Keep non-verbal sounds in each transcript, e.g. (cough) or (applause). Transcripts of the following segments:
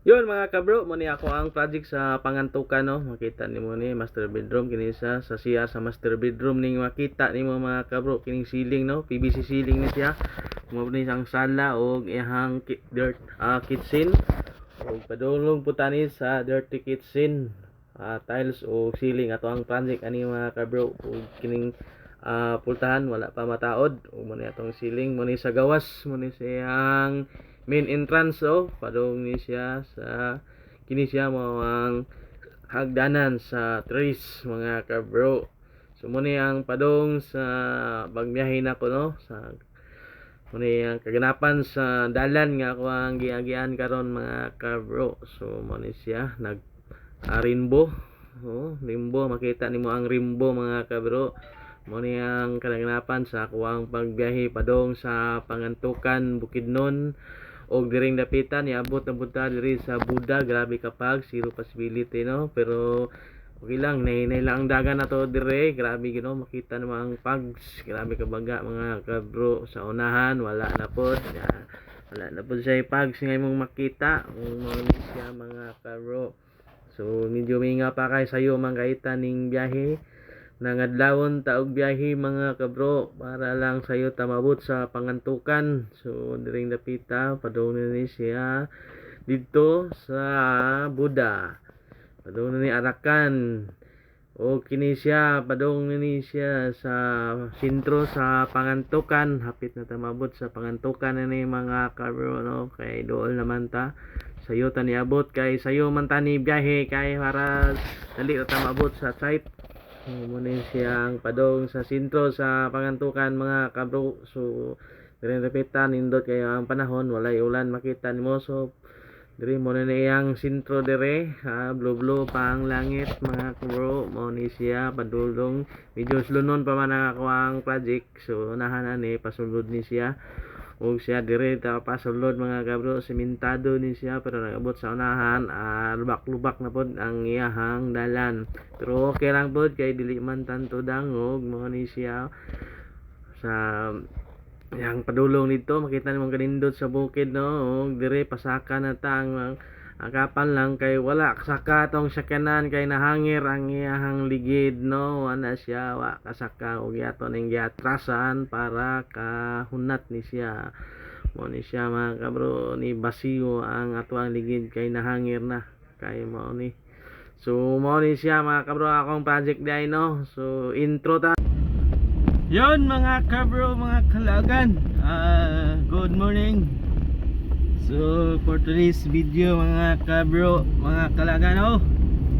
Yun mga kabro, mo ni ako ang project sa pangantukan no. Makita nimo ni master bedroom kini sa sa CR sa master bedroom ning makita nimo mga kabro kining ceiling no, PVC ceiling ni siya. Mo ni sang sala og ihang dirt ah, kitchen. Og padulong po sa dirty kitchen. ah, tiles o ceiling ato ang project ani mga kabro og kining ah, pultahan wala pa mataod mo ni atong ceiling mo ni sa gawas mo ni siyang main entrance oh. Padung ni siya sa kini siya mo ang hagdanan sa trees mga kabro. So mo ni ang padung sa pagbiyahe na ko no? Sa mo ni ang kaganapan sa dalan nga ako ang giagian karon mga kabro. So mo ni siya nag ah, rainbow oh rainbow makita nimo ang rainbow mga kabro. Mo ni ang kaganapan sa ako ang pagbiyahe padong sa pangantukan Bukidnon og diring dapitan niabot na punta diri sa Buda. Grabe kapag zero possibility no? Pero okay lang nahinay lang ang dagan na to dire. Grabe gino makita naman ang pags grabe kabaga mga kabro sa unahan. Wala na pod Ya, wala na pod siya pags nga imong makita. Kung ni siya mga kabro so medyo may nga pa kay sayo man kaita ning biyahe nangadlawon ta og biyahe mga kabro para lang sayo tamabot sa pangantukan. So diring dapita padung ni siya dito sa Buda. Padung ni Arakan. O kini siya padung ni siya sa sentro sa pangantukan. Hapit na tamabot sa pangantukan na ni mga kabro no? Kay dool naman ta. Sayo ta niabot kay sayo man ta ni biyahe kay para dali ta tamabot sa site mo ni siyang padong sa sentro sa pangantukan mga kabro. So dire repetan nindot kayo ang panahon walay ulan makita nimo so dire mo na iyang sentro dire. Ha blue blue pa ang langit mga kabro. Mo ni padulong. Medyo slunon pa man ako ang project. So unahan ani pasulod ni siya ug siya dire ta pasulod mga kabro. Sementado ni siya pero nagabot sa unahan. Ah, lubak-lubak na pod ang iyahang dalan. Pero okay lang pod kay dili man tanto dangog mo ni siya. Sa yang padulong dito makita nimong kanindot sa bukid no? Ug dire pasaka na ta ang akapan lang kay wala kasaka tong sakyanan kay nahangir ang iyahang ligid no? Ana siya wa kasaka og yato ning giatrasan para kahunat ni siya. Mo ni siya mga kabro ni basiyo ang ato ang ligid kay nahangir na. Kay mo ni so mo ni siya mga kabro akong project day no? So intro ta. Yon mga kabro, mga kalagan. Ah, good morning. So for today's video mga kabro, mga kalagan oh.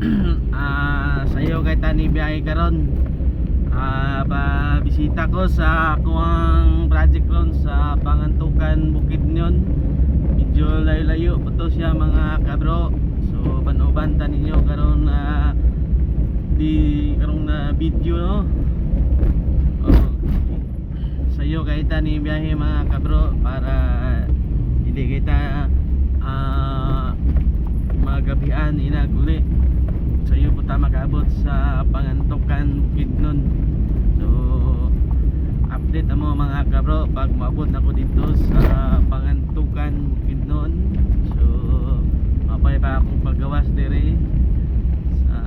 (clears throat) ah, sayo kay tani biyahe karon. Ah, pa bisita ko sa kuang project ron sa Pangantukan Bukidnon. Medyo layo-layo po to siya mga kabro. So panuban ta ninyo karon na di karon na video no. Oh, sayo kay tani biyahe mga kabro para hindi kita ah magabian inaguli. Sayo po ta makabot sa pangantukan Bukidnon so update mo mga kabro pag maabot na ko dito sa pangantukan Bukidnon so mapay pa akong paggawas dire sa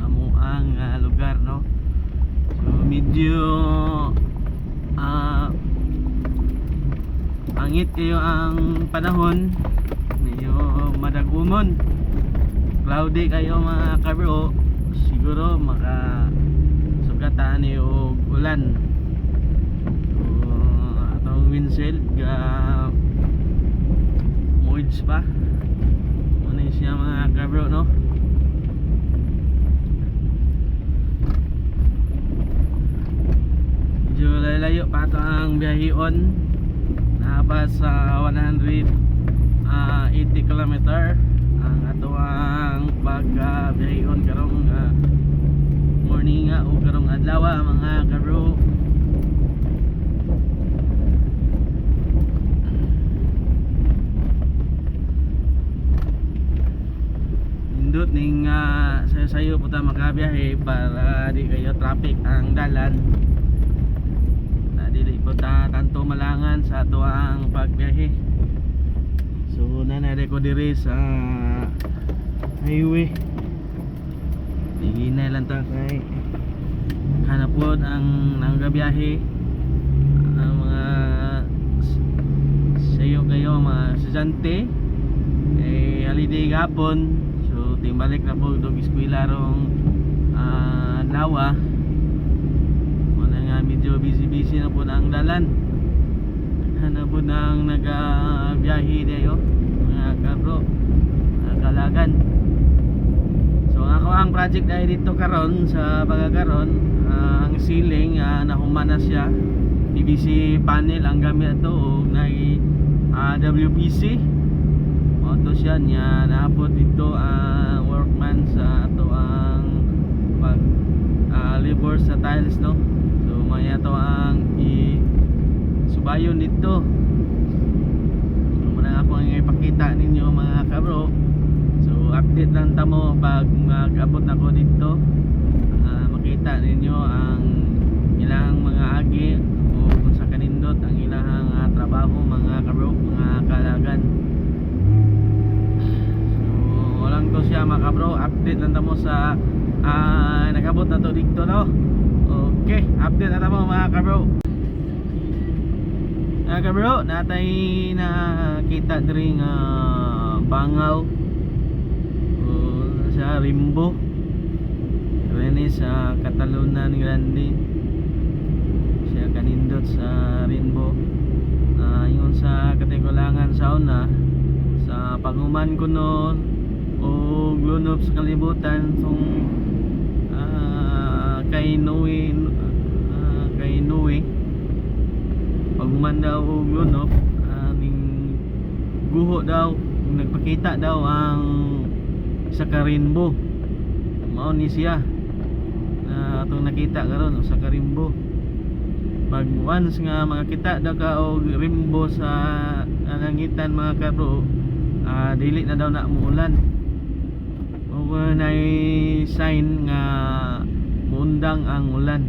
amo ang ah, lugar no? So medyo ah angit kayo ang panahon. Medyo madagumon. Cloudy kayo mga kabro. Siguro maka sugatan ni og ulan. So atong windshield ga moids pa. Ano siya mga kabro no? Medyo layo pa ito ang biyahion naba sa 180 km ang ato ang pagbiyahion karong ah, morning nga o karong adlaw mga karo nindot ning uh, sayo-sayo po ta para di kayo traffic ang dalan na dili po ta tanto malangan sa ato ang pagbiyahe. So na na ko diri sa highway. Hinay lang ta kay hanap po ang nanggabiyahe. Ang mga sayo kayo mga estudyante. Eh holiday gapon so timbalik na po dog eskwela rong ah, lawa medyo busy busy na po na ang dalan. Hanap po nang nagabiyahe dayo mga kabro mga kalagan. So ako ang project ay dito karon sa pagkakaron ah, ang ceiling uh, nahuman na siya. PVC panel ang gamit ito og na WPC mo to siya niya. Naabot dito ang workman sa ato ang pag ah, labor sa tiles no to ang i subayon dito so muna ako ang ipakita ninyo mga kabro. So update lang tamo pag mag-abot ako dito. Ah, makita ninyo ang ilang mga agi o kung sa kanindot ang ilang ah, trabaho mga kabro, mga kalagan. So walang to siya mga kabro, update lang tamo sa ah, nag-abot na to dito no Okay, update na tamo mga kabro. Mga kabro, natay na kita diri nga bangaw o sa Rimbo. Rene sa Catalunan Grande. Siya kanindot sa Rimbo. Ah, yun sa katigulangan sa una sa panguman ko noon o lunop sa kalibutan tong kay Noe ah, kay Noe. Paguman daw og lunop aning guho daw nagpakita daw ang sa karimbo mao ni siya. Na atong nakita karon sa karimbo pag once nga makakita daw ka og rimbo sa anangitan mga karo ah, dili na daw na muulan o na sign nga Mundang ang ulan.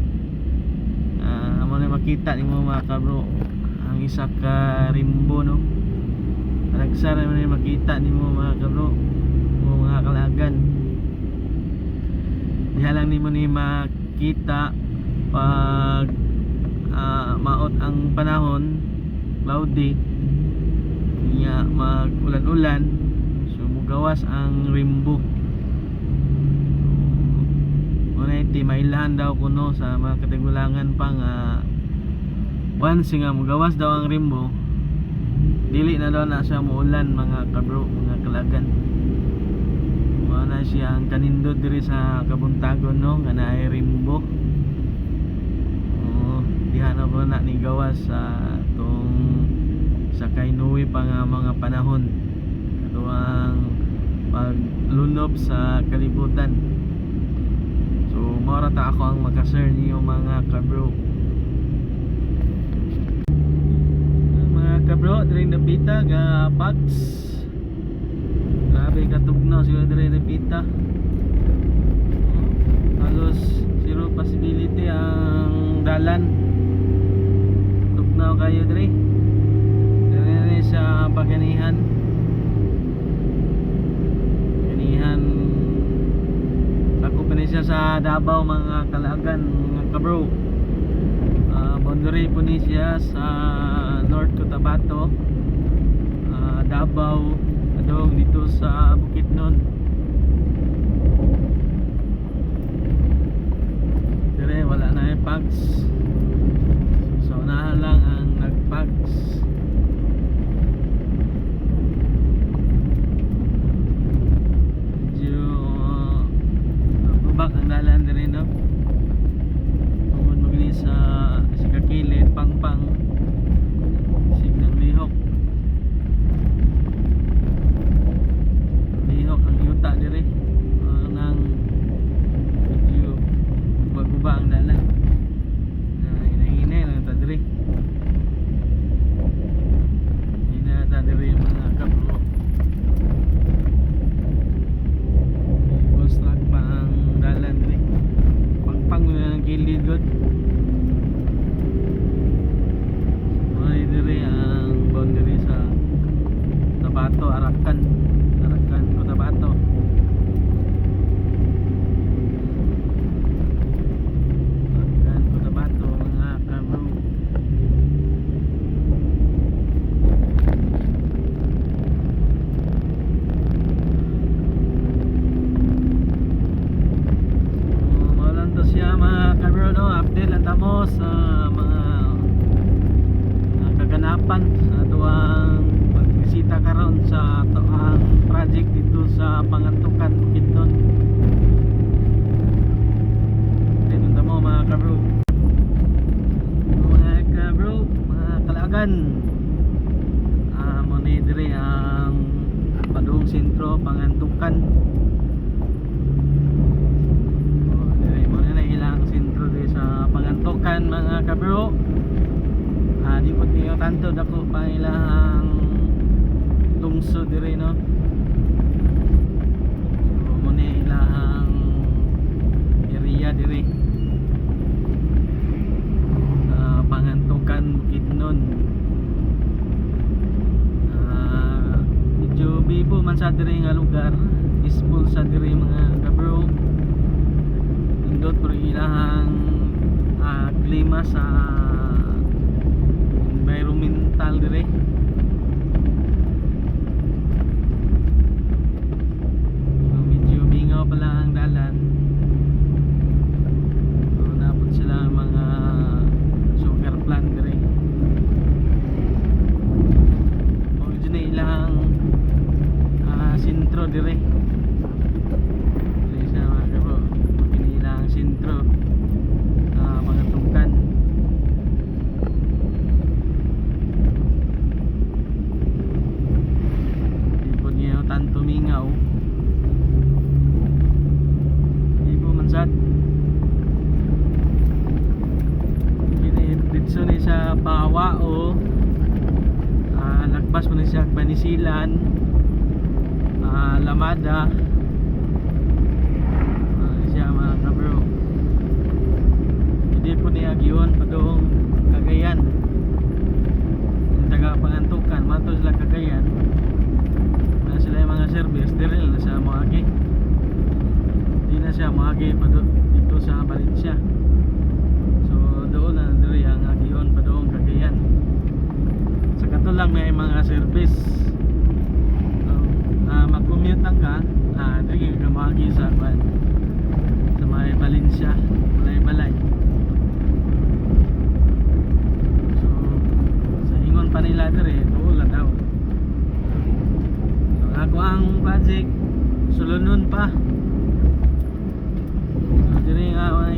Ah, uh, amo na makita nimo mga kabro ang isa ka rimbo no. Nagsa na man makita nimo mga kabro mo mga kalagan. Diha lang nimo ni makita pag uh, maot ang panahon cloudy niya mag ulan-ulan so mugawas ang rainbow 80 mailahan daw kuno sa mga katigulangan pang uh, once nga magawas daw ang rimbo dili na daw na siya muulan mga kabro mga kalagan. Wala siya ang kanindo diri sa kabuntagon no? Nga naay rimbo oh diha na po na ni gawas sa tong sa kainuwi pa nga mga panahon. Katuang paglunob sa kalibutan so mora ta ako ang makasir niyo mga kabro. Mga kabro diri napita ga Pags grabe katugnaw sila diri napita Oh, halos zero possibility ang dalan. Tugnaw kayo diri diri na sa paganihan ganihan ako pa ni siya sa Davao mga kalagan mga kabro. Ah, boundary po ni siya sa North Cotabato ah, Davao adong dito sa Bukidnon dire wala na yung pags man sa diri nga lugar. Peaceful sa diri mga kabro. Indot pero ilahang uh, ah, klima sa environmental dire diri Valencia, mga game dito sa Valencia.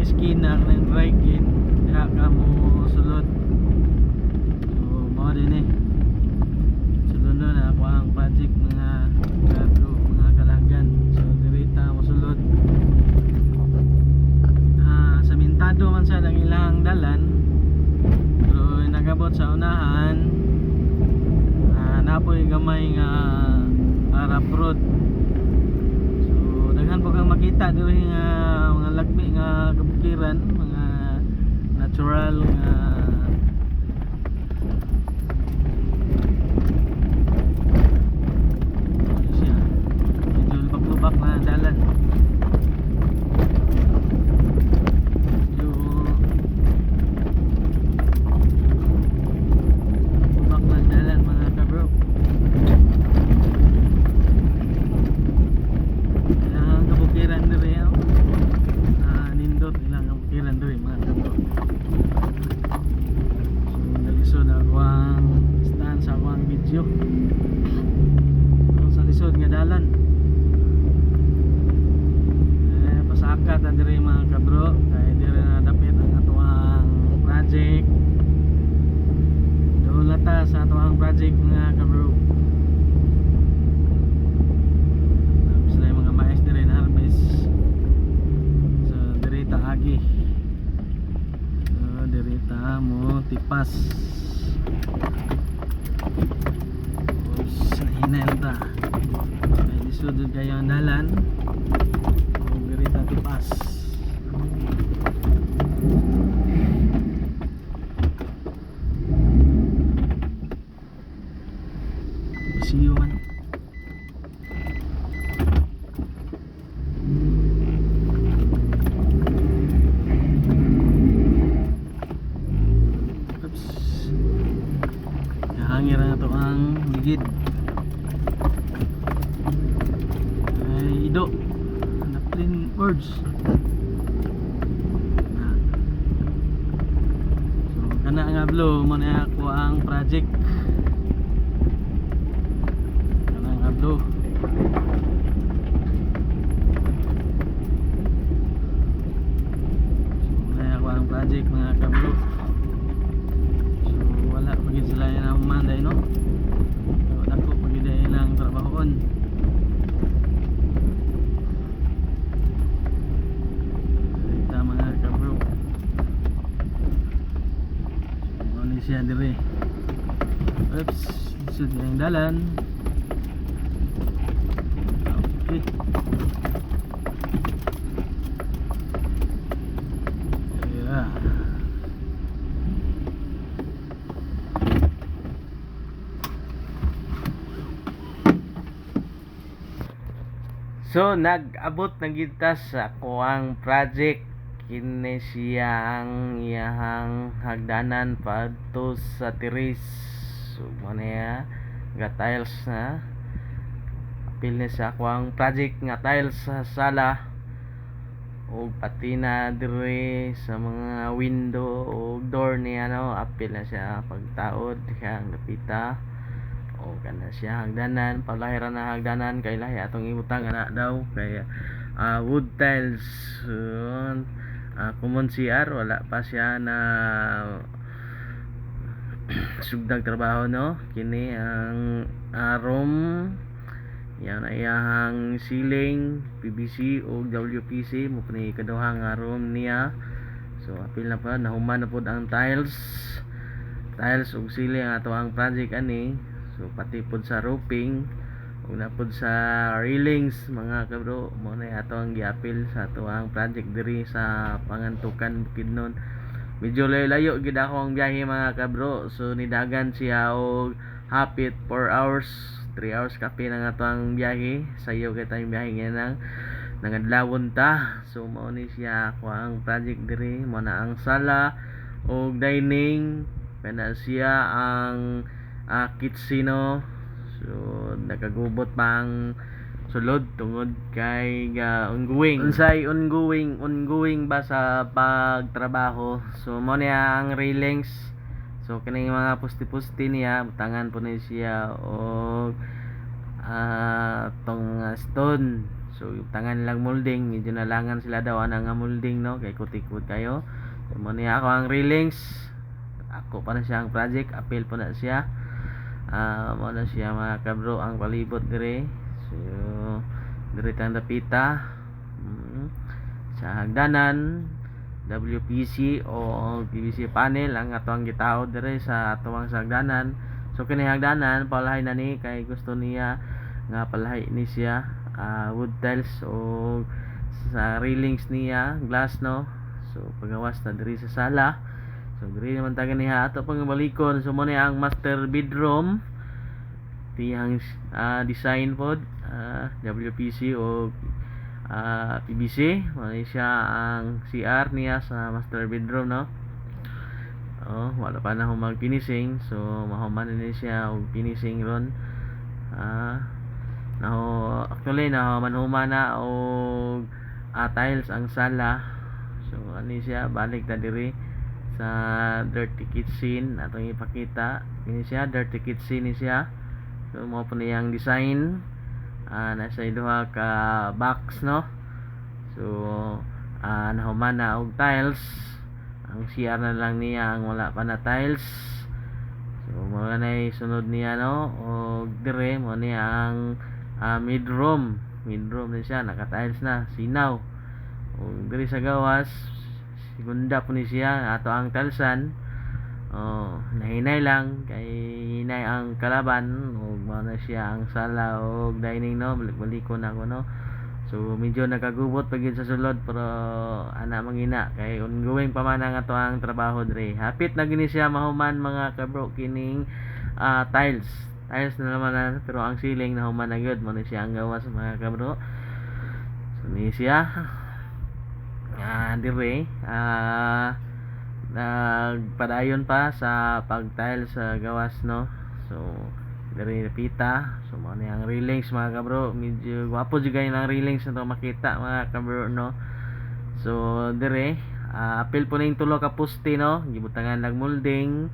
eskina ng right gate kaya ka mo sulod. So mga din eh. Sulod nun ako ang project mga kablo mga kalagan so dirita mo sulod. Uh, sa mintado man sa ang ilang dalan pero nagabot sa unahan uh, napoy gamay nga arap road. So daghan po kang makita diri nga mga lagmi nga kapaligiran mga natural nga sa ato ang project mga kabro. Tapos na mga mais dire na harvest. So dire agi. So dire mo tipas. Dalan Okay. So nag-abot na kita sa kuang project. Kini siya ang iyahang hagdanan padto sa tiris. So mo na ya, nga tiles na. Apil na sa kuang project nga tiles sa sala. O pati na dire sa mga window o door niya no apil na siya. Pagtaod kaya ang napita o kana siya. Hagdanan palahiran na hagdanan. Kay lahi atong ibutang ana daw. Kay ah, wood tiles. Yun. Uh, common CR wala pa siya na (clears throat) sugdag trabaho no? Kini ang room yan ay iyahang ceiling PVC o WPC mo ni kaduhang nga room niya. So apil na pa nahuman na pod ang tiles. Tiles ug ceiling ang ato ang project ani. So pati pod sa roofing ug na pod sa railings mga kabro mo na ato ang giapil sa ato ang project diri sa pangantukan Bukidnon medyo layo-layo gid ako ang biyahe mga kabro. So nidagan siya og hapit 4 hours 3 hours kape na nga ang biyahe. Sayo kay tayong biyahe nga nang nangadlawon ta. So mao ni siya ako ang project diri. Mo na ang sala og dining. Kana siya ang uh, kitsino so nakagubot pa sulod tungod kay uh, ongoing. Unsay ongoing ongoing ba sa pagtrabaho? So mo niya ang railings. So kining mga pusti-pusti niya butangan po ni siya og ah tong mga stone. So yung tangan lang molding. Medyo nalangan sila daw ana nga molding no? Kay kutikot kayo. So mo niya ako ang railings. Ako pa na siya ang project. Appeal po na siya. Ah mo na siya mga kabro ang palibot dire so dire tang dapita mm, sa hagdanan WPC o PVC panel ang ato ang gitao dire sa atuang sa hagdanan. So kini hagdanan palahay na ni kay gusto niya nga palahay ni siya ah, wood tiles o sa railings niya glass no? So pagawas na diri sa sala. So diri naman taga niya ato pang balikon. So mo ni ang master bedroom. Tiyang ah, design pod ah, WPC o ah, PVC mo ni siya ang CR niya sa master bedroom no Oh, wala pa na humag finishing so mahuman ni siya og finishing ron. Ah, naho actually na manhuma na og ah, tiles ang sala. So ani siya balik ta diri sa dirty kitchen atong ipakita. Kini siya dirty kitchen ni siya. So mo po niyang design ah nasa duha ka box no. So ah nahuman na og tiles. Ang CR na lang niya ang wala pa na tiles. So mga na sunod niya no? O dire mo niya ang ah, mid room mid room na siya naka tiles na sinaw. O dire sa gawas segunda po ni siya ato ang tilesan oh nahinay lang. Kay hinay ang kalaban. O mao na siya ang sala. O dining no balik-balikon ako no? So medyo nagkagubot pagid sa sulod pero ana mangina kay ongoing pa man ang ato ang trabaho dire. Hapit na gini siya mahuman mga kabro kining ah, tiles. Tiles na naman na, pero ang ceiling na human na gyud mo ni siya ang gawas mga kabro. So ni siya. Ah dire ah nagpadayon pa sa pag-tiles sa gawas no. So Dari napita. So mo ang railings mga kabro. Medyo gwapo jud gay ang railings na to makita mga kabro no. So dire ah, apil po na yung tulo ka poste no. Gibutangan nag molding.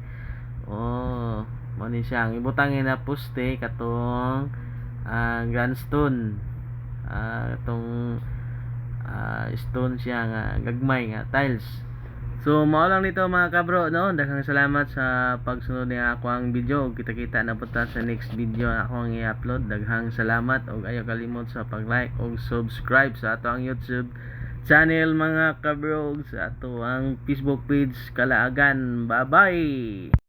Oh, mo ni siya ang ibutangin na poste katong ah, grandstone. Ah, katong ah, stone siya nga gagmay nga tiles. So mao lang nito mga kabro no. Daghang salamat sa pagsunod ni ako ang video. Kita-kita na punta sa next video na ako ang i-upload. Daghang salamat ug ayaw kalimot sa pag-like ug subscribe sa ato ang YouTube channel mga kabro sa ato ang Facebook page Kalaagan. Bye-bye.